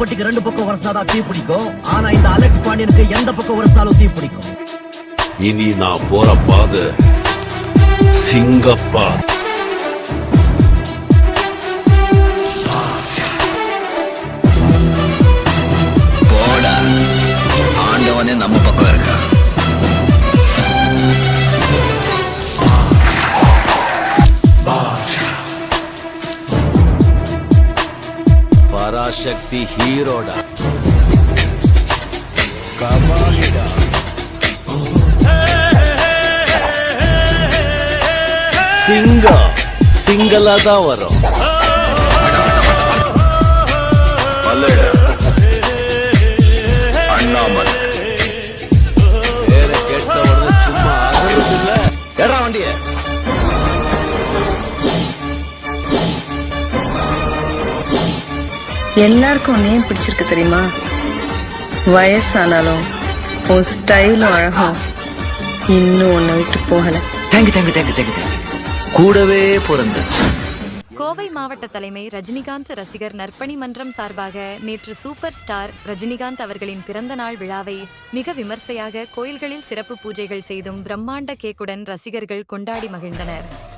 தீப்பெட்டிக்கு ரெண்டு பக்கம் உரசாதான் தீ பிடிக்கும் ஆனா இந்த அலெக்ஸ் பாண்டியனுக்கு எந்த பக்கம் உரசாலும் தீ பிடிக்கும் இனி நான் போற பாதை சிங்கப்பா. சக்தி ஹீரோடா. கபாலிடா. சிங்கம் சிங்கலா தான் வரும். எல்லாருக்கும் உன்னையும் பிடிச்சிருக்கு தெரியுமா? வயசானாலும் உன் ஸ்டைலும் அழகும். இன்னும் உன்னை விட்டு போகல. தேங்க்யூ தேங்க்யூ தேங்க்யூ தேங்க்யூ கூடவே பிறந்த. கோவை மாவட்ட தலைமை ரஜினிகாந்த் ரசிகர் நற்பணி மன்றம் சார்பாக நேற்று சூப்பர் ஸ்டார் ரஜினிகாந்த் அவர்களின் பிறந்த நாள் விழாவை மிக விமர்சையாக கோயில்களில் சிறப்பு பூஜைகள் செய்தும் பிரம்மாண்ட கேக்குடன் ரசிகர்கள் கொண்டாடி மகிழ்ந்தனர்.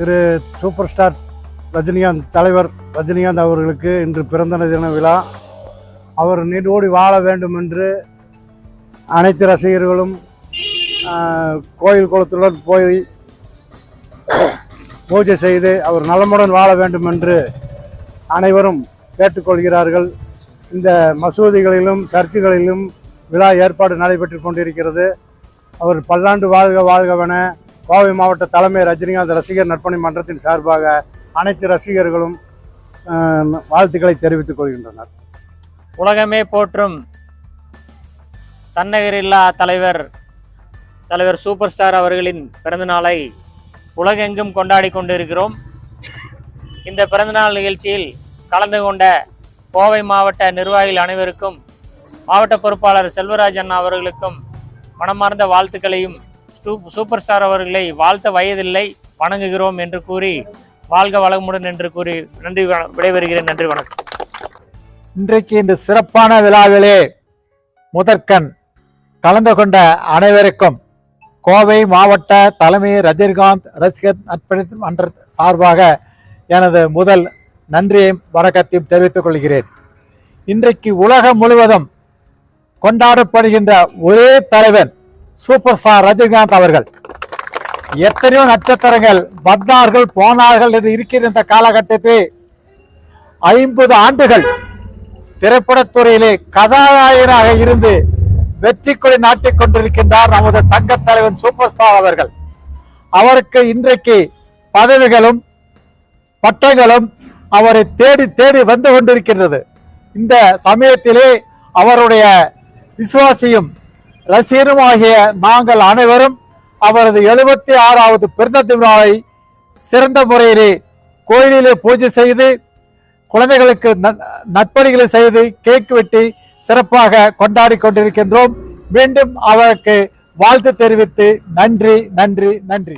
திரு சூப்பர் ஸ்டார் ரஜினிகாந்த் தலைவர் ரஜினிகாந்த் அவர்களுக்கு இன்று பிறந்த தின விழா. அவர் நீடோடி வாழ வேண்டும் என்று அனைத்து ரசிகர்களும் கோயில் குளத்துடன் போய் பூஜை செய்து அவர் நலமுடன் வாழ வேண்டும் என்று அனைவரும் கேட்டுக்கொள்கிறார்கள். இந்த மசூதிகளிலும் சர்ச்சுகளிலும் விழா ஏற்பாடு நடைபெற்று கொண்டிருக்கிறது. அவர் பல்லாண்டு வாழ்க வாழ்கவென கோவை மாவட்ட தலைமை ரஜினிகாந்த் ரசிகர் நற்பணி மன்றத்தின் சார்பாக அனைத்து ரசிகர்களும் வாழ்த்துக்களை தெரிவித்துக் கொள்கின்றனர். உலகமே போற்றும் தன்னகரில்லா தலைவர் தலைவர் சூப்பர் ஸ்டார் அவர்களின் பிறந்தநாளை உலகெங்கும் கொண்டாடி கொண்டிருக்கிறோம். இந்த பிறந்தநாள் நிகழ்ச்சியில் கலந்து கொண்ட கோவை மாவட்ட நிர்வாகிகள் அனைவருக்கும் மாவட்ட பொறுப்பாளர் செல்வராஜ் அண்ணா அவர்களுக்கும் மனமார்ந்த வாழ்த்துக்களையும் சூப்பர் ஸ்டார் அவர்களை வாழ்த்த வயதில்லை வணங்குகிறோம் என்று கூறி வாழ்க வளமுடன் என்று கூறி நன்றி விடைபெறுகிறேன். நன்றி வணக்கம். இன்றைக்கு இந்த சிறப்பான விழாவிலே முதற்கண் கலந்து கொண்ட அனைவருக்கும் கோவை மாவட்ட தலைமை ரஜினிகாந்த் ரசிகர் நட்பணி மன்ற சார்பாக எனது முதல் நன்றியையும் வணக்கத்தையும் தெரிவித்துக் கொள்கிறேன். இன்றைக்கு உலகம் முழுவதும் கொண்டாடப்படுகின்ற ஒரே தலைவன் சூப்பர் ஸ்டார் ரஜினிகாந்த் அவர்கள். எத்தனையோ நட்சத்திரங்கள் வந்தார்கள் போனார்கள் என்று இருக்கிற இந்த காலகட்டத்தில். ஐம்பது ஆண்டுகள் திரைப்படத்துறையிலே கதாநாயகனாக இருந்து வெற்றி கொடி நாட்டிக் கொண்டிருக்கின்றார் நமது தங்க தலைவன் சூப்பர் ஸ்டார் அவர்கள். அவருக்கு இன்றைக்கு பதவிகளும் பட்டங்களும் அவரை தேடி தேடி வந்து கொண்டிருக்கின்றது. இந்த சமயத்திலே அவருடைய விசுவாசியும் ரசிகருமாகிய நாங்கள் அனைவரும் அவரது எழுபத்தி ஆறாவது பிறந்த திருநாளை சிறந்த முறையிலே கோயிலிலே பூஜை செய்து குழந்தைகளுக்கு ந- நற்பணிகளை செய்து கேக் வெட்டி சிறப்பாக கொண்டாடி கொண்டிருக்கின்றோம். மீண்டும் அவருக்கு வாழ்த்து தெரிவித்து நன்றி நன்றி நன்றி.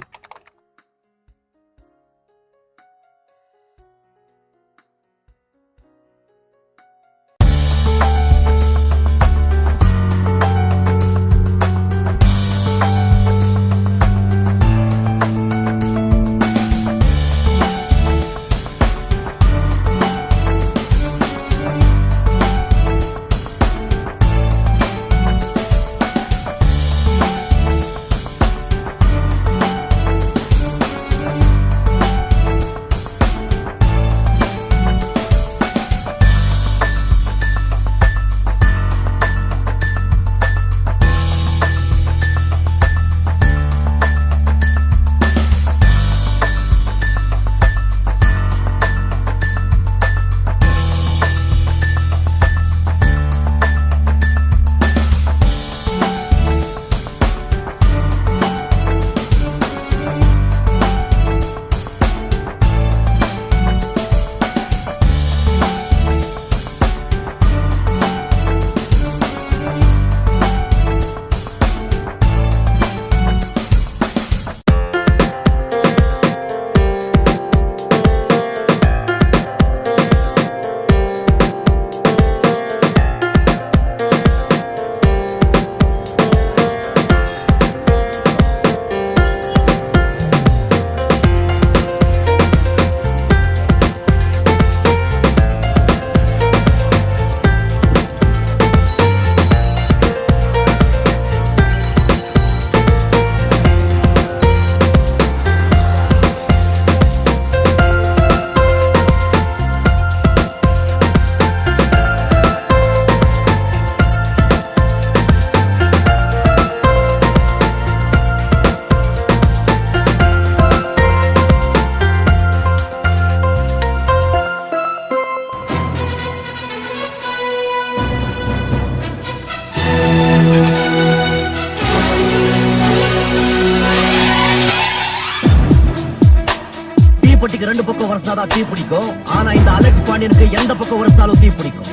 ரெண்டு பக்கம் உரசாதான் தீ பிடிக்கும். ஆனா இந்த அலெக்ஸ் பாண்டியனுக்கு எந்த பக்கம் உரசாலும் தீ பிடிக்கும்.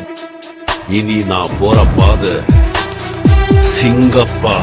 இனி நான் போற பாதை சிங்கப்பா.